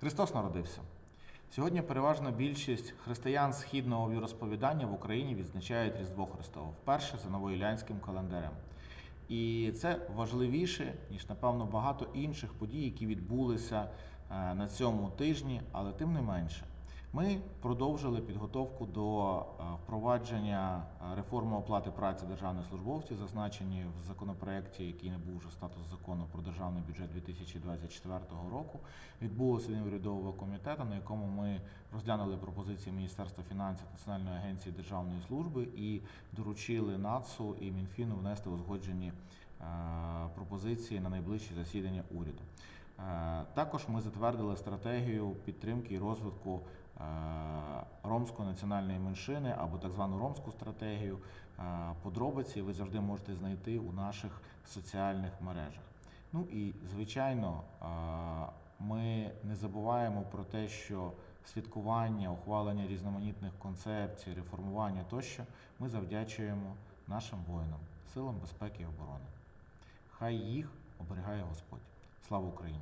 Христос народився. Сьогодні переважна більшість християн східного віросповідання в Україні відзначають Різдво Христове вперше за новоілянським календарем. І це важливіше, ніж, напевно, багато інших подій, які відбулися е, на цьому тижні, але тим не менше. Ми продовжили підготовку до е, впровадження е, реформи оплати праці державних службовців, зазначені в законопроекті, який набув вже статус закону про державний бюджет 2024 року. Відбулося урядового комітету, на якому ми розглянули пропозиції Міністерства фінансів Національної агенції державної служби і доручили НАЦУ і Мінфіну внести узгоджені е, пропозиції на найближчі засідання уряду. Е, Також ми затвердили стратегію підтримки і розвитку е, ромської національної меншини або так звану ромську стратегію. Е, Подробиці ви завжди можете знайти у наших соціальних мережах. Ну і звичайно, ми не забуваємо про те, що святкування, ухвалення різноманітних концепцій, реформування тощо ми завдячуємо нашим воїнам, силам безпеки і оборони. Хай їх оберігає Господь. Слава Україні!